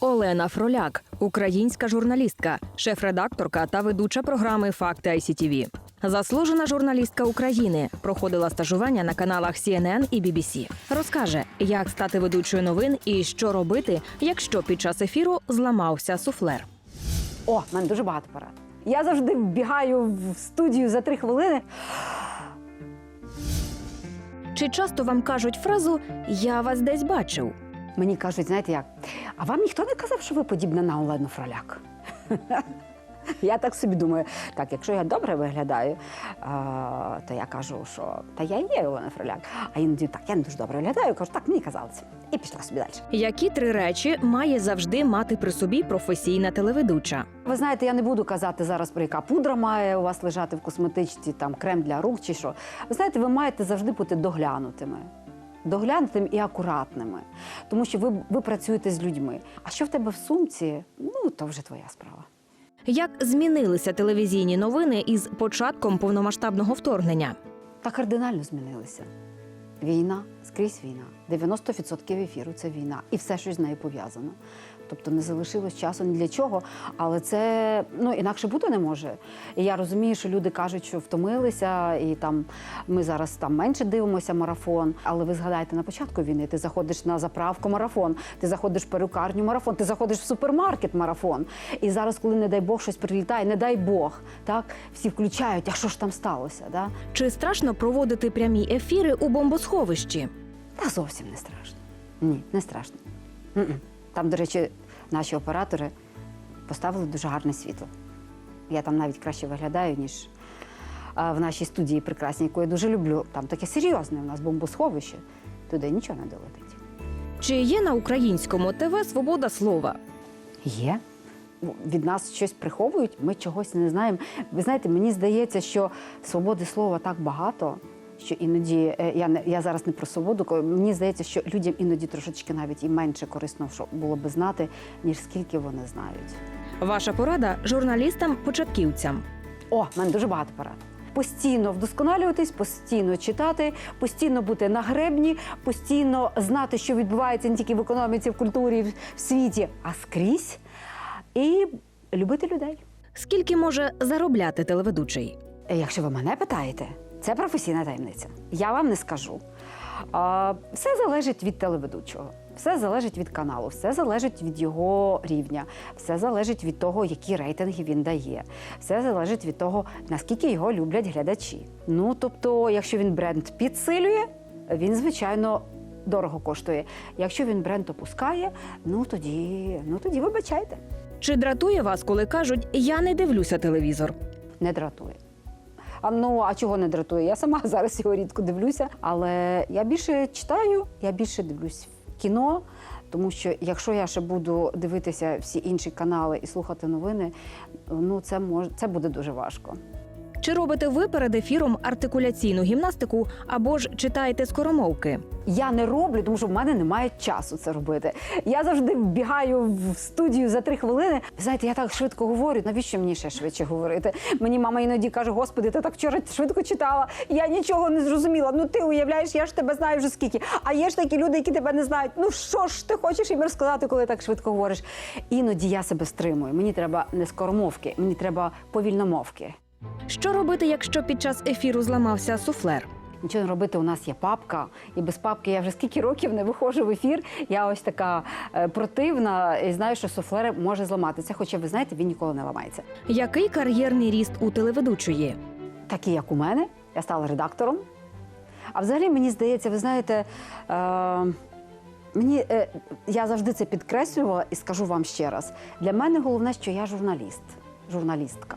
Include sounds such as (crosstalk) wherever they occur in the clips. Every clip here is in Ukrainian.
Олена Фроляк, українська журналістка, шеф-редакторка та ведуча програми Факти ICTV. Заслужена журналістка України проходила стажування на каналах CNN і BBC. Розкаже, як стати ведучою новин і що робити, якщо під час ефіру зламався суфлер. О, в мене дуже багато порад. Я завжди вбігаю в студію за три хвилини. Чи часто вам кажуть фразу Я вас десь бачив? Мені кажуть, знаєте як? А вам ніхто не казав, що ви подібна на Олену Фроляк? Я так собі думаю, так, якщо я добре виглядаю, а, то я кажу, що та я є Олена Фроляк. А іноді так, я не дуже добре виглядаю, кажу, так, мені казалося. І пішла собі далі. Які три речі має завжди мати при собі професійна телеведуча? Ви знаєте, я не буду казати зараз про яка пудра має у вас лежати в косметичці, там крем для рук чи що. Ви знаєте, ви маєте завжди бути доглянутими. Доглянутими і акуратними, тому що ви, ви працюєте з людьми. А що в тебе в сумці? Ну то вже твоя справа. Як змінилися телевізійні новини із початком повномасштабного вторгнення? Та кардинально змінилися. Війна, скрізь війна. 90% ефіру це війна, і все, що з нею пов'язано. Тобто не залишилось часу ні для чого, але це ну інакше бути не може. І я розумію, що люди кажуть, що втомилися, і там ми зараз там менше дивимося марафон. Але ви згадайте на початку війни, ти заходиш на заправку марафон, ти заходиш в перукарню марафон, ти заходиш в супермаркет марафон. І зараз, коли не дай Бог щось прилітає, не дай Бог, так всі включають, а що ж там сталося? Да? Чи страшно проводити прямі ефіри у бомбосховищі? Та зовсім не страшно. Ні, не страшно. М-м. Там, до речі, наші оператори поставили дуже гарне світло. Я там навіть краще виглядаю, ніж в нашій студії прекрасній, яку я дуже люблю. Там таке серйозне у нас бомбосховище. Туди нічого не долетить. Чи є на українському ТВ свобода слова? Є. Від нас щось приховують, ми чогось не знаємо. Ви знаєте, мені здається, що свободи слова так багато, що іноді е, я не я зараз не про свободу. Мені здається, що людям іноді трошечки навіть і менше корисно було би знати, ніж скільки вони знають. Ваша порада журналістам-початківцям. О, в мене дуже багато порад. Постійно вдосконалюватись, постійно читати, постійно бути на гребні, постійно знати, що відбувається не тільки в економіці, в культурі, в світі, а скрізь. І любити людей. Скільки може заробляти телеведучий? Е, Якщо ви мене питаєте, це професійна таємниця. Я вам не скажу. А, Все залежить від телеведучого, все залежить від каналу, все залежить від його рівня, все залежить від того, які рейтинги він дає, все залежить від того, наскільки його люблять глядачі. Ну тобто, якщо він бренд підсилює, він звичайно. Дорого коштує. Якщо він бренд опускає, ну тоді, ну тоді вибачайте, Чи дратує вас, коли кажуть Я не дивлюся телевізор? не дратує. А ну а чого не дратує? Я сама (laughs) зараз його рідко дивлюся, але я більше читаю, я більше дивлюсь кіно. Тому що якщо я ще буду дивитися всі інші канали і слухати новини, ну це мож... це буде дуже важко. Чи робите ви перед ефіром артикуляційну гімнастику або ж читаєте скоромовки? Я не роблю, тому що в мене немає часу це робити. Я завжди вбігаю в студію за три хвилини. Знаєте, я так швидко говорю. Навіщо мені ще швидше говорити? Мені мама іноді каже: Господи, ти так вчора швидко читала. Я нічого не зрозуміла. Ну ти уявляєш, я ж тебе знаю вже скільки. А є ж такі люди, які тебе не знають. Ну що ж ти хочеш їм розказати, коли так швидко говориш? Іноді я себе стримую. Мені треба не скоромовки, мені треба повільномовки. Що робити, якщо під час ефіру зламався суфлер? Нічого не робити, у нас є папка, і без папки я вже скільки років не виходжу в ефір. Я ось така е, противна і знаю, що суфлер може зламатися. Хоча ви знаєте, він ніколи не ламається. Який кар'єрний ріст у телеведучої? Такі, як у мене, я стала редактором. А взагалі мені здається, ви знаєте, е, мені е, я завжди це підкреслювала і скажу вам ще раз. Для мене головне, що я журналіст, журналістка.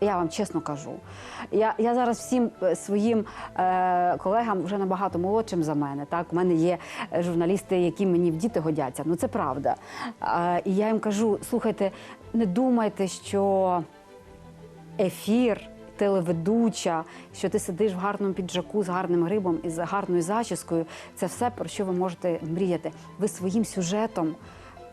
Я вам чесно кажу. Я, я зараз всім е, своїм е, колегам вже набагато молодшим за мене. Так, у мене є е, журналісти, які мені в діти годяться. Ну це правда. Е, і я їм кажу: слухайте, не думайте, що ефір, телеведуча, що ти сидиш в гарному піджаку з гарним грибом і з гарною зачіскою. Це все про що ви можете мріяти. Ви своїм сюжетом.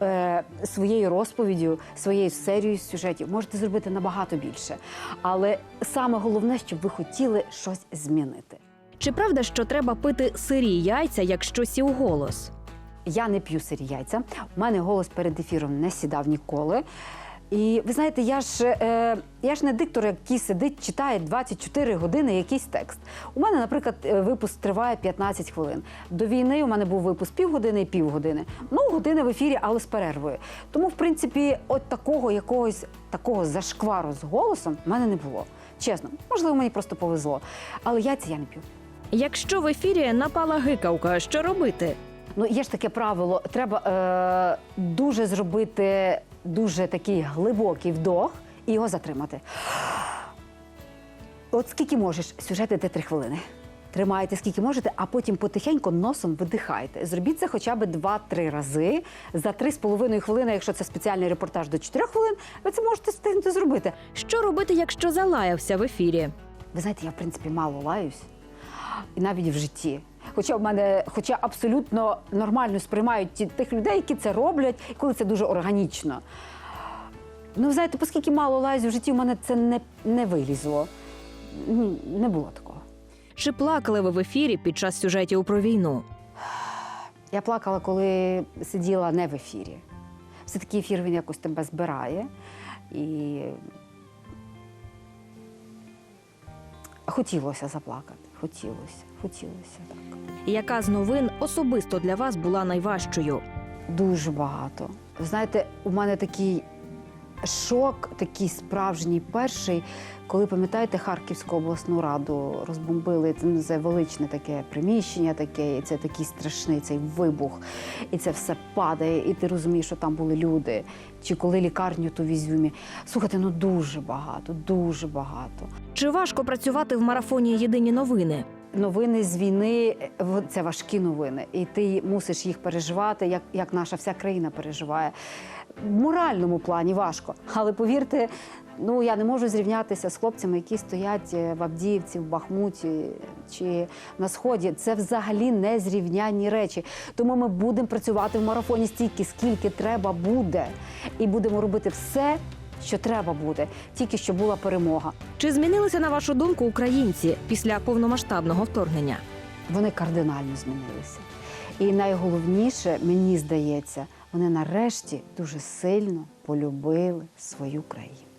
Е, Своєю розповіддю, своєю серією сюжетів можете зробити набагато більше. Але саме головне, щоб ви хотіли щось змінити. Чи правда, що треба пити сирі яйця, якщо сів голос? Я не п'ю сирі яйця. У мене голос перед ефіром не сідав ніколи. І ви знаєте, я ж, е, я ж не диктор, який сидить, читає 24 години якийсь текст. У мене, наприклад, е, випуск триває 15 хвилин. До війни у мене був випуск півгодини і півгодини. Ну, години в ефірі, але з перервою. Тому, в принципі, от такого якогось такого зашквару з голосом в мене не було. Чесно, можливо, мені просто повезло. Але яйця я не п'ю. Якщо в ефірі напала гикавка, що робити? Ну, є ж таке правило, треба е, дуже зробити дуже такий глибокий вдох і його затримати. От скільки можеш, сюжет іде три хвилини. Тримайте скільки можете, а потім потихеньку носом видихайте. Зробіть це хоча б 2-3 рази за 3,5 хвилини, якщо це спеціальний репортаж до 4 хвилин, ви це можете встигнути зробити. Що робити, якщо залаявся в ефірі? Ви знаєте, я в принципі мало лаюсь, і навіть в житті. Хоча в мене, хоча абсолютно нормально сприймають ті, тих людей, які це роблять, і коли це дуже органічно. Ну, знаєте, оскільки мало лаюсь в житті, в мене це не, не вилізло. Ні, не було такого. Чи плакали ви в ефірі під час сюжетів про війну? Я плакала, коли сиділа не в ефірі. Все-таки ефір він якось тебе збирає. І хотілося заплакати. Хотілося, хотілося так. Яка з новин особисто для вас була найважчою? Дуже багато. Знаєте, у мене такий шок, такий справжній перший, коли пам'ятаєте Харківську обласну раду розбомбили це, величне таке приміщення, таке, і це такий страшний цей вибух, і це все падає, і ти розумієш, що там були люди. Чи коли лікарню ту в Ізюмі. Слухайте, ну дуже багато, дуже багато. Чи важко працювати в марафоні Єдині новини? Новини з війни це важкі новини, і ти мусиш їх переживати, як, як наша вся країна переживає. В моральному плані важко. Але повірте, ну я не можу зрівнятися з хлопцями, які стоять е, в Авдіївці, в Бахмуті чи на сході. Це взагалі не зрівнянні речі. Тому ми будемо працювати в марафоні стільки, скільки треба буде, і будемо робити все, що треба буде, тільки що була перемога. Чи змінилися на вашу думку українці після повномасштабного вторгнення? Вони кардинально змінилися. І найголовніше, мені здається, вони нарешті дуже сильно полюбили свою країну.